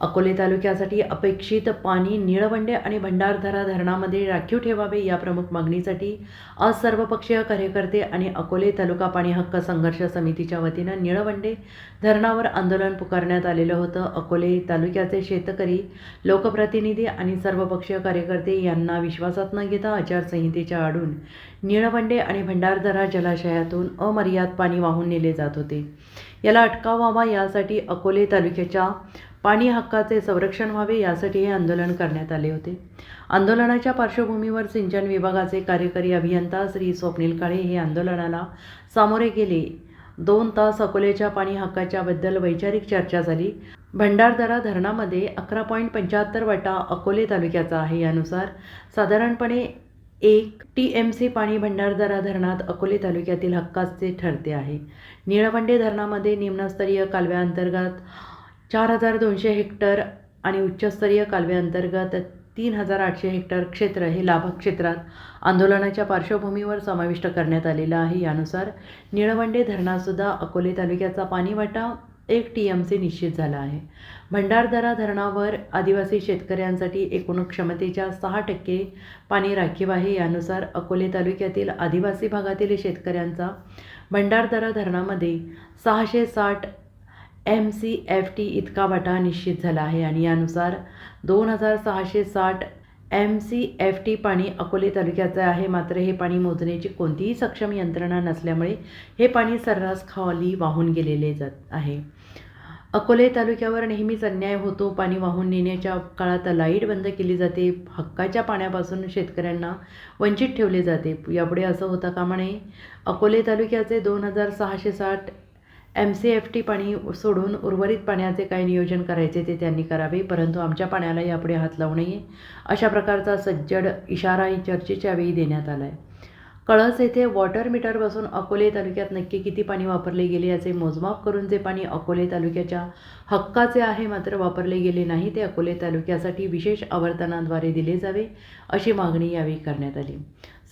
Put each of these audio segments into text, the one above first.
अकोले तालुक्यासाठी अपेक्षित पाणी निळवंडे आणि भंडारधरा धरणामध्ये राखीव ठेवावे या प्रमुख मागणीसाठी आज सर्वपक्षीय कार्यकर्ते आणि अकोले तालुका पाणी हक्क संघर्ष समितीच्या वतीनं निळवंडे धरणावर आंदोलन पुकारण्यात आलेलं होतं. अकोले तालुक्याचे शेतकरी लोकप्रतिनिधी आणि सर्वपक्षीय कार्यकर्ते यांना विश्वासात न घेता आचारसंहितेच्या आडून निळवंडे आणि भंडारधरा जलाशयातून अमर्याद पाणी वाहून नेले जात होते. याला अटकाव व्हावा यासाठी अकोले तालुक्याच्या पाणी हक्काचे संरक्षण व्हावे यासाठी हे आंदोलन करण्यात आले होते. आंदोलनाच्या पार्श्वभूमीवर सिंचन विभागाचे कार्यकारी अभियंता श्री स्वप्नील काळे हे आंदोलनाला सामोरे गेले. दोन तास अकोलेच्या पाणी हक्काच्याबद्दल वैचारिक चर्चा झाली. भंडारदरा धरणामध्ये अकरा पॉईंट पंच्याहत्तर वाटा अकोले तालुक्याचा आहे. यानुसार साधारणपणे एक टी एम सी पाणी भंडारदरा धरणात अकोले तालुक्यातील हक्काचे ठरते आहे. निळवंडे धरणामध्ये निम्नस्तरीय कालव्याअंतर्गत चार हजार दोनशे हेक्टर आणि उच्चस्तरीय कालव्याअंतर्गत तीन हजार आठशे हेक्टर क्षेत्र हे लाभक्षेत्रात आंदोलनाच्या पार्श्वभूमीवर समाविष्ट करण्यात आलेलं आहे. यानुसार निळवंडे धरणासुद्धा अकोले तालुक्याचा पाणीवाटा एक टी एम सी निश्चित झाला आहे. भंडारदरा धरणावर आदिवासी शेतकऱ्यांसाठी एकूण क्षमतेच्या सहा टक्के पाणी राखीव आहे. यानुसार अकोले तालुक्यातील आदिवासी भागातील शेतकऱ्यांचा भंडारदरा धरणामध्ये सहाशे साठ एम सी एफ टी इतका वाटा निश्चित झाला आहे आणि यानुसार दोन हजार सहाशे साठ एम सी एफ टी पाणी अकोले तालुक्याचं आहे. मात्र हे पाणी मोजण्याची कोणतीही सक्षम यंत्रणा नसल्यामुळे हे पाणी सर्रास खाली वाहून गेलेले जात आहे. अकोले तालुक्यावर नेहमीच अन्याय होतो. पाणी वाहून नेण्याच्या काळात लाइट बंद केली जाते. हक्काच्या पाण्यापासून शेतकऱ्यांना वंचित ठेवले जाते. यापुढे असं होता कामा नये. अकोले तालुक्याचे दोन हजार सहाशे साठ एम सी एफ टी पाणी सोडून उर्वरित पाण्याचे काय नियोजन करायचे ते त्यांनी करावे परंतु आमच्या पाण्याला यापुढे हात लावू नये अशा प्रकारचा सज्जड इशाराही चर्चेच्या वेळी देण्यात आला आहे कळस येथे वॉटर मीटर बसून अकोले तालुक्यात नक्की किती पाणी वापरले गेले याचे मोजमाप करून जे पाणी अकोले तालुक्याच्या हक्काचे आहे मात्र वापरले गेले नाही ते अकोले तालुक्यासाठी विशेष आवर्तनाद्वारे दिले जावे अशी मागणी यावेळी करण्यात आली.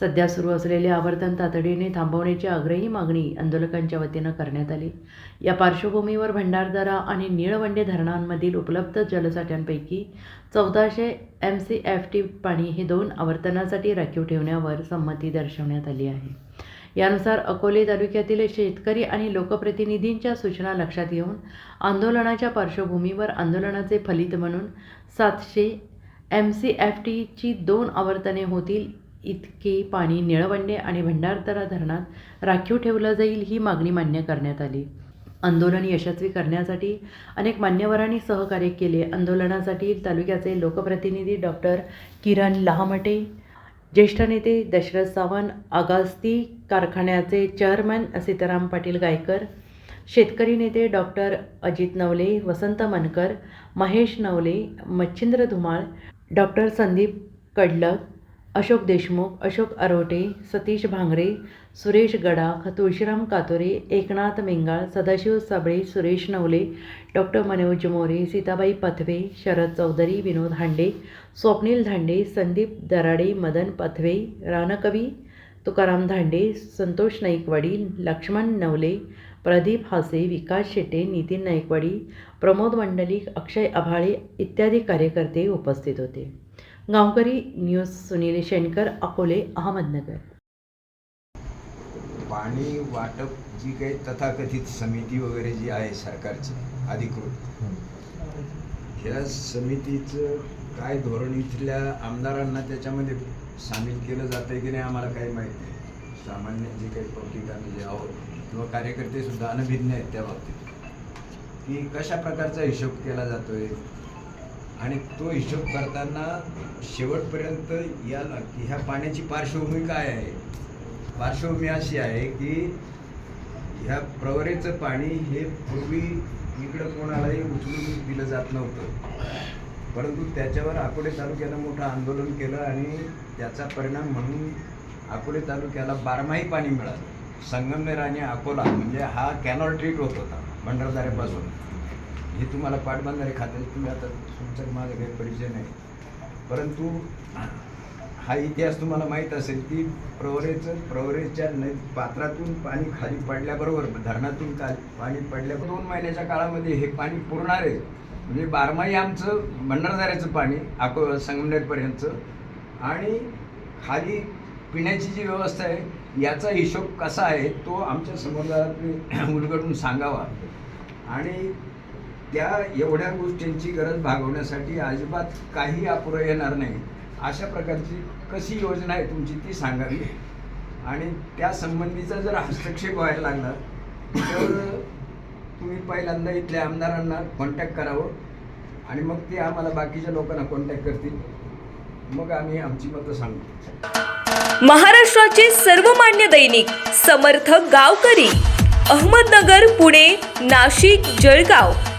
सध्या सुरू असलेले आवर्तन तातडीने थांबवण्याची आग्रही मागणी आंदोलकांच्या वतीनं करण्यात आली. या पार्श्वभूमीवर भंडारदरा आणि निळवंडे धरणांमधील उपलब्ध जलसाठ्यांपैकी चौदाशे एम सी एफ टी पाणी हे दोन आवर्तनासाठी राखीव ठेवण्यावर संमती दर्शवण्यात आली आहे. यानुसार अकोले तालुक्यातील शेतकरी आणि लोकप्रतिनिधींच्या सूचना लक्षात घेऊन आंदोलनाच्या पार्श्वभूमीवर आंदोलनाचे फलित म्हणून सातशे एम सी एफ टीची दोन आवर्तने होतील इतके पाणी निळवंडे आणि भंडारदरा धरणात राखीव ठेवलं जाईल ही मागणी मान्य करण्यात आली. आंदोलन यशस्वी करण्यासाठी अनेक मान्यवरांनी सहकार्य केले. आंदोलनासाठी तालुक्याचे लोकप्रतिनिधी डॉक्टर किरण लहामटे ज्येष्ठ नेते दशरथ सावंत आगास्ती कारखान्याचे चेअरमॅन सीताराम पाटील गायकर शेतकरी नेते doctor Ajit Navale Vasant Mankar Mahesh Navale Machhindra Dhumal doctor Sandeep Kadlak Ashok Deshmukh Ashok Arote Satish Bhangare Suresh Gadakh Tulshiram Katore Eknath Mengal Sadashiv Sable Suresh Navale doctor Manoj More Sitabai Pathave Sharad Chaudhari Vinod Hande Swapnil Dhande Sandeep Darade Madan Pathave रानकवी Tukaram Dhande Santosh Naikwadi Laxman Navale Pradeep Hase Vikas Shete Nitin Naikwadi Pramod Mandlik Akshay Abhale इत्यादी कार्यकर्ते उपस्थित होते. गावकरी news Sunil Shenkar Akole Ahmednagar. पाणी वाटप जी काही तथाकथित समिती वगैरे जी आहे सरकारची अधिकृत ह्या समितीचं काय धोरण इथल्या आमदारांना त्याच्यामध्ये सामील केलं जातं की नाही आम्हाला काही माहीत नाही. सामान्य जे काही पब्लिक आम्ही जे आहोत किंवा कार्यकर्ते सुद्धा अनभिज्ञ आहेत त्या बाबतीत. की कशा प्रकारचा हिशोब केला जातोय? आणि तो हिशोब करताना शेवटपर्यंत या की ह्या पाण्याची पार्श्वभूमी काय आहे? पार्श्वभूमी अशी आहे की ह्या प्रवरेचं पाणी हे पूर्वी इकडं कोणालाही उचलून दिलं जात नव्हतं. परंतु त्याच्यावर अकोले तालुक्यानं मोठं आंदोलन केलं आणि त्याचा परिणाम म्हणून अकोले तालुक्याला बारमाही पाणी मिळालं. संगमनेर आणि अकोला म्हणजे हा कॅनॉल ट्रीट होत होता भंडारदाऱ्यापासून. हे तुम्हाला पाटबंधारे खाते तुम्ही आता तुमचा माझा काही परिचय नाही. परंतु हा इतिहास तुम्हाला माहीत असेल की प्रवरेचं प्रवरेच्या न पात्रातून पाणी खाली पडल्याबरोबर धरणातून का पाणी पडल्या दोन महिन्याच्या काळामध्ये हे पाणी पुरणार आहे. म्हणजे बारमाही आमचं भंडारदाऱ्याचं पाणी अको संगमनेरपर्यंतचं. आणि खाली पिण्याची जी व्यवस्था आहे याचा हिशोब कसा आहे तो आमच्या समोरदारांनी उलगडून सांगावा. आणि त्या एवढ्या गोष्टींची गरज भागवण्यासाठी अजिबात काही अपुरं येणार नाही. अशा प्रकारची कशी योजना आहे तुमची ती सांगावी. आणि त्या संबंधीचा जर हस्तक्षेप व्हायला लागला तर तुम्ही पहिल्यांदा इथल्या आमदारांना कॉन्टॅक्ट करावं. आणि मग ते आम्हाला बाकीच्या लोकांना कॉन्टॅक्ट करतील. मग आम्ही आमची मतं सांगू. महाराष्ट्राचे सर्वमान्य दैनिक समर्थ गावकरी अहमदनगर पुणे नाशिक जळगाव.